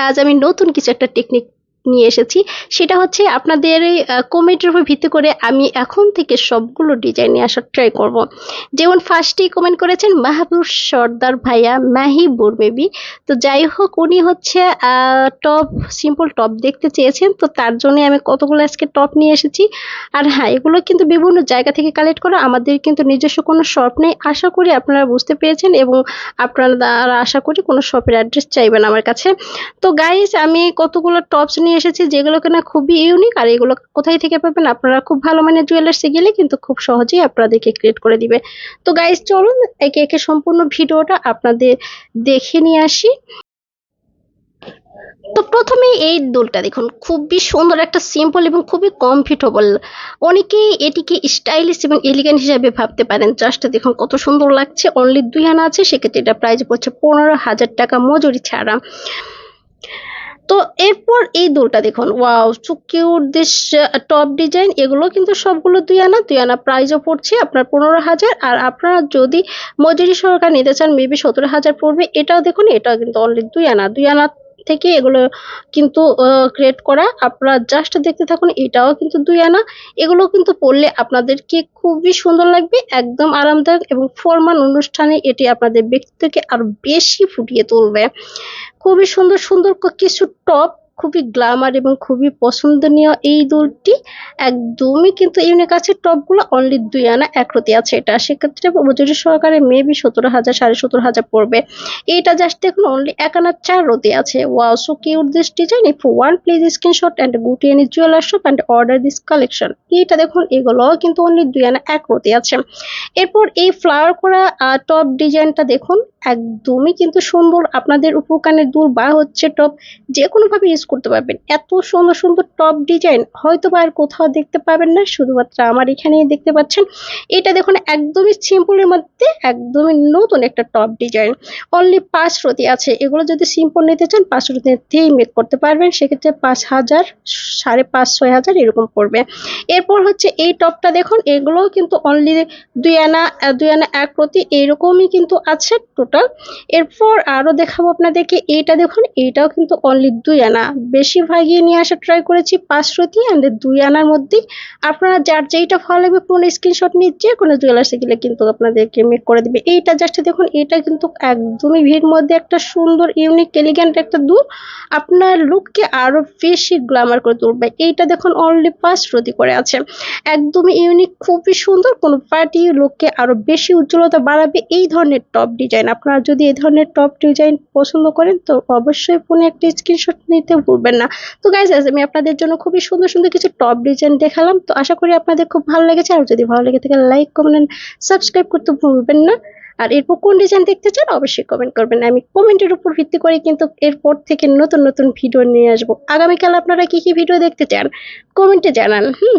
আজ আমি নতুন কিছু একটা টেকনিক নিয়ে এসেছি। সেটা হচ্ছে আপনাদের কমেন্টের উপর ভিত্তি করে আমি এখন থেকে সবগুলো ডিজাইন নিয়ে আসার ট্রাই করব। যেমন ফার্স্টেই কমেন্ট করেছেন মাহবুব সর্দার ভাইয়া মাহিবুর বেবি তো যাই হোক, উনি হচ্ছে টপ সিম্পল টপ দেখতে চেয়েছেন। তো তার জন্য আমি কতগুলো আজকে টপ নিয়ে এসেছি। আর হ্যাঁ এগুলো কিন্তু বিভিন্ন জায়গা থেকে কালেক্ট করা আমাদের কিন্তু নিজস্ব কোনো শপ নেই। আশা করি আপনারা বুঝতে পেরেছেন এবং আপনারা আশা করি কোনো শপের অ্যাড্রেস চাইবেন আমার কাছে। তো গাইজ আমি কতগুলো টপস নিয়ে এসেছি যেগুলো কিনা খুবই ইউনিক আর এগুলো কোথায় থেকে পাবেন আপনারা খুব ভালো মানের জুয়েলার্সে গেলে কিন্তু খুব সহজেই আপনাদেরকে ক্রিয়েট করে দিবে। তো গাইজ চলুন একে একে সম্পূর্ণ ভিডিওটা আপনাদের দেখে নিয়ে আসি। তো প্রথমে এই দুলটা দেখুন, খুবই সুন্দর একটা সিম্পল এবং খুবই কমফর্টেবল অনেকেই এটিকে স্টাইলিশ এবং এলিগেন্ট হিসাবে ভাবতে পারেন। জাস্ট দেখুন কত সুন্দর লাগছে অনলি দুই আনা আছে, সেক্ষেত্রে এটা প্রাইস পড়ছে পনেরো হাজার টাকা মজুরি ছাড়া। তো এরপর এই দুলটা দেখুন। Wow so cute this top design এগুলো কিন্তু সবগুলো দুই আনা দুই আনা প্রাইজও পড়ছে আপনার পনেরো হাজার, আর আপনারা যদি মজুরি সরকার নিতে চান মেবি সতেরো হাজার পড়বে। এটাও দেখুন, এটাও কিন্তু অনলি দুই আনা দুই আনা থেকে এগুলো কিন্তু ক্রিয়েট করা। আপনারা জাস্ট দেখতে থাকুন, এটাও কিন্তু দুই আনা। এগুলো কিন্তু পড়লে আপনাদেরকে খুবই সুন্দর লাগবে, একদম আরামদায়ক এবং ফরমান অনুষ্ঠানে এটি আপনাদের ব্যক্তিত্বকে আরও বেশি ফুটিয়ে তুলবে। খুবই সুন্দর সুন্দর কিছু টপ খুবই গ্লামার এবং খুবই পছন্দনীয় এই দুলটি একদমই কিন্তু ইউনিক আছে। টপগুলো অনলি দুই আনা একরতি আছে এটা। সেক্ষেত্রে মজুরি সহকারে মেবি সতেরো হাজার, সাড়ে সতেরো হাজার পড়বে। এইটা জাস্ট দেখুন অনলি এক আনা চার রতি আছে। Wow so cute this design if one please screenshot and go to any jeweller shop and order this collection এইটা দেখুন এগুলো কিন্তু অনলি দুই আনা এক রতি আছে। এরপর এই ফ্লাওয়ার করা টপ ডিজাইনটা দেখুন একদমই কিন্তু সুন্দর। আপনাদের উপকানের দূর বা হচ্ছে টপ যে কোনোভাবে ইউজ করতে পারবেন। এত সুন্দর সুন্দর টপ ডিজাইন হয়তো বা আর কোথাও দেখতে পাবেন না, শুধুমাত্র আমার এখানেই দেখতে পাচ্ছেন। এটা দেখুন একদমই সিম্পলের মধ্যে একদমই নতুন একটা টপ ডিজাইন অনলি পাঁচ রতি আছে। এগুলো যদি সিম্পল নিতে চান, পাঁচ রতিতেই মেক করতে পারবেন। সেক্ষেত্রে পাঁচ হাজার, সাড়ে পাঁচ, ছয় হাজার এরকম পড়বে। এরপর হচ্ছে এই টপটা দেখুন, এগুলোও কিন্তু অনলি দুই আনা দুই আনা এক রতি এইরকমই কিন্তু আছে। টোটাল এরপর আরও দেখাবো আপনাদেরকে, এইটা দেখুন, এইটাও কিন্তু অনলি দুই আনা। বেশিরভাগই নিয়ে আসা ট্রাই করেছি পাঁচশোটি অ্যান্ড দুই আনার মধ্যেই আপনারা যার যেইটা ভালো লাগবে পুরো স্ক্রিনশট নিয়ে যে কোনো জুয়েলার্সে গেলে কিন্তু আপনাদেরকে মেক করে দিবে। এইটা জাস্ট দেখুন এটা কিন্তু একদমই ভিড় মধ্যে একটা সুন্দর ইউনিক এলিগেন্ট একটা দূর। আপনার লুককে আরও বেশি গ্ল্যামার করে তুলবে। এইটা দেখুন অনলি পাঁচ রতি করে আছে। একদমই ইউনিক খুবই সুন্দর। কোনো পার্টি লুককে আরও বেশি উজ্জ্বলতা বাড়াবে। এই ধরনের টপ ডিজাইন আপনারা যদি এই ধরনের টপ ডিজাইন পছন্দ করেন, তো অবশ্যই ফোনে একটি স্ক্রিনশট নিতে ভুলবেন না। তো গাইজ আজ আমি আপনাদের জন্য খুবই সুন্দর সুন্দর কিছু টপ ডিজাইন দেখালাম। তো আশা করি আপনাদের খুব ভালো লেগেছে। আর যদি ভালো লেগে থাকে লাইক কমেন্ট সাবস্ক্রাইব করতে ভুলবেন না। আর এরপর কোন ডিজাইন দেখতে চান, অবশ্যই কমেন্ট করবেন আমি কমেন্টের উপর ভিত্তি করে কিন্তু এরপর থেকে নতুন নতুন ভিডিও নিয়ে আসব। আগামীকাল আপনারা কি কি ভিডিও দেখতে চান কমেন্টে জানান। হুম